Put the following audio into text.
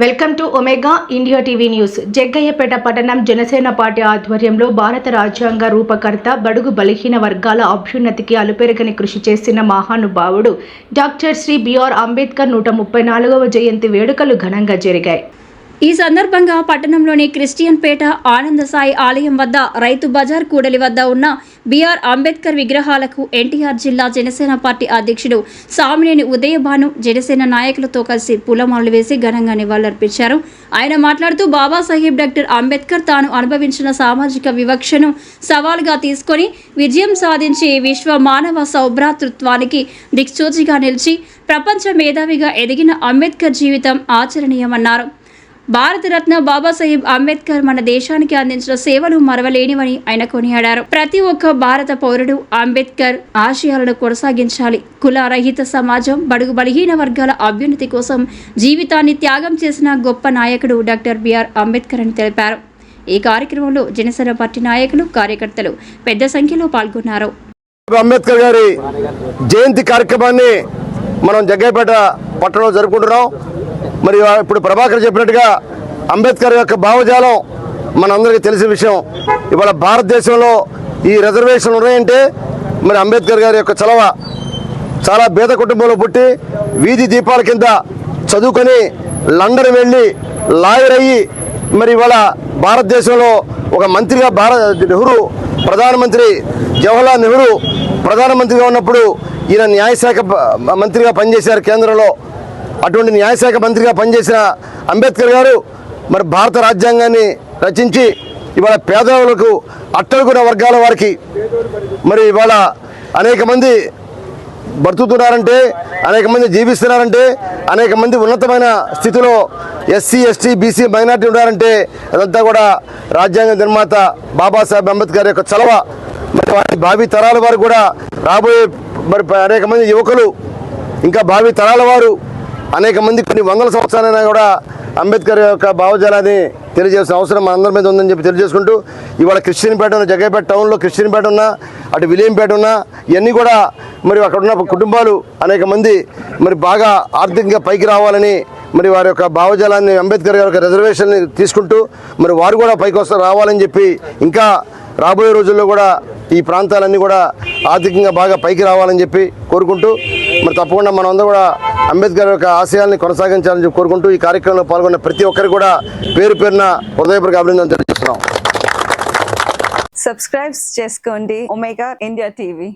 Welcome to Omega India TV news. Jaggayyapeta పట్టణం Janasena party ఆధ్వర్యంలో భారత రాజ్యాంగ రూపకర్త బడుగు బలహీన వర్గాల అభ్యున్నతికి అలుపెరగని కృషి చేసిన మహానుభావుడు డాక్టర్ శ్రీ బిఆర్ అంబేద్కర్ నూట ముప్పై నాలుగవ జయంతి వేడుకలు ఘనంగా జరిగాయి. ఈ సందర్భంగా పట్టణంలోని క్రిస్టియన్ పేట ఆనంద సాయి ఆలయం వద్ద రైతు బజార్ కూడలి వద్ద ఉన్న బీఆర్ అంబేద్కర్ విగ్రహాలకు ఎన్టీఆర్ జిల్లా జనసేన పార్టీ అధ్యక్షుడు సామినేని ఉదయభాను జనసేన నాయకులతో కలిసి పూలమాలలు వేసి ఘనంగా నివాళులర్పించారు. ఆయన మాట్లాడుతూ బాబాసాహెబ్ డాక్టర్ అంబేద్కర్ తాను అనుభవించిన సామాజిక వివక్షను సవాలుగా తీసుకొని విజయం సాధించి విశ్వ మానవ సౌభ్రాతృత్వానికి దిక్సూచిగా నిలిచి ప్రపంచ మేధావిగా ఎదిగిన అంబేద్కర్ జీవితం ఆచరణీయమన్నారు. భారతరత్న బాబాసాహెబ్ అంబేద్కర్ మన దేశానికి అందించిన సేవలు మరవలేనివని ఆయన కొనియాడారు. ప్రతి ఒక్క భారత పౌరుడు అంబేద్కర్ ఆశయాలను కొనసాగించాలి. కులరహిత సమాజం బడుగు బలహీన వర్గాల అభ్యున్నతి కోసం జీవితాన్ని త్యాగం చేసిన గొప్ప నాయకుడు డాక్టర్ బిఆర్ అంబేద్కర్ అని తెలిపారు. ఈ కార్యక్రమంలో జనసేన పార్టీ నాయకులు కార్యకర్తలు పెద్ద సంఖ్యలో పాల్గొన్నారు. అంబేద్కర్ గారి జయంతి కార్యక్రమాన్ని మనం జగ్గైపేట పట్టణంలో జరుపుకుంటున్నాం. మరి ఇప్పుడు ప్రభాకర్ చెప్పినట్టుగా అంబేద్కర్ యొక్క భావజాలం మనందరికీ తెలిసిన విషయం. ఇవాళ భారతదేశంలో ఈ రిజర్వేషన్ ఉన్నాయంటే మరి అంబేద్కర్ గారి యొక్క చలవ చాలా పేద కుటుంబంలో పుట్టి వీధి దీపాల కింద చదువుకొని లండన్ వెళ్ళి లాయర్ అయ్యి మరి ఇవాళ భారతదేశంలో ఒక మంత్రిగా భారత నెహ్రూ ప్రధానమంత్రి జవహర్లాల్ నెహ్రూ ప్రధానమంత్రిగా ఉన్నప్పుడు ఈయన న్యాయశాఖ మంత్రిగా పనిచేశారు కేంద్రంలో. అటువంటి న్యాయశాఖ మంత్రిగా పనిచేసిన అంబేద్కర్ గారు మరి భారత రాజ్యాంగాన్ని రచించి ఇవాళ పేదలకు అట్టడుగున వర్గాల వారికి మరి ఇవాళ అనేక మంది బ్రతుకుతున్నారంటే అనేక మంది జీవిస్తున్నారంటే అనేక మంది ఉన్నతమైన స్థితిలో ఎస్సీ ఎస్టీ బీసీ మైనార్టీ ఉన్నారంటే అదంతా కూడా రాజ్యాంగ నిర్మాత బాబాసాహెబ్ అంబేద్కర్ యొక్క చలవ. మరి వారి భావి తరాల వారు కూడా రాబోయే మరి అనేక మంది యువకులు ఇంకా భావి తరాల వారు అనేక మంది కొన్ని వందల సంవత్సరాలైనా కూడా అంబేద్కర్ యొక్క భావజాలాన్ని తెలియజేసిన అవసరం మన అందరి మీద ఉందని చెప్పి తెలియజేసుకుంటూ ఇవాళ క్రిస్టియన్పేట ఉన్న జగ్గైపేట టౌన్లో క్రిస్టియన్పేట ఉన్నా అటు విలియంపేట ఉన్నా ఇవన్నీ కూడా మరి అక్కడ ఉన్న కుటుంబాలు అనేక మంది మరి బాగా ఆర్థికంగా పైకి రావాలని మరి వారి యొక్క భావజాలాన్ని అంబేద్కర్ గారి యొక్క రిజర్వేషన్ని తీసుకుంటూ మరి వారు కూడా పైకి వస్తారు రావాలని చెప్పి ఇంకా రాబోయే రోజుల్లో కూడా ఈ ప్రాంతాలన్నీ కూడా ఆర్థికంగా బాగా పైకి రావాలని చెప్పి కోరుకుంటూ మరి తప్పకుండా మనం అందరూ కూడా అంబేద్కర్ యొక్క ఆశయాల్ని కొనసాగించాలని చెప్పి కోరుకుంటూ ఈ కార్యక్రమంలో పాల్గొన్న ప్రతి ఒక్కరికి కూడా పేరు పేరున హృదయపూర్వక అభినందనలు తెలియజేస్తున్నాం. సబ్స్క్రైబ్ చేసుకోండి. Omega India TV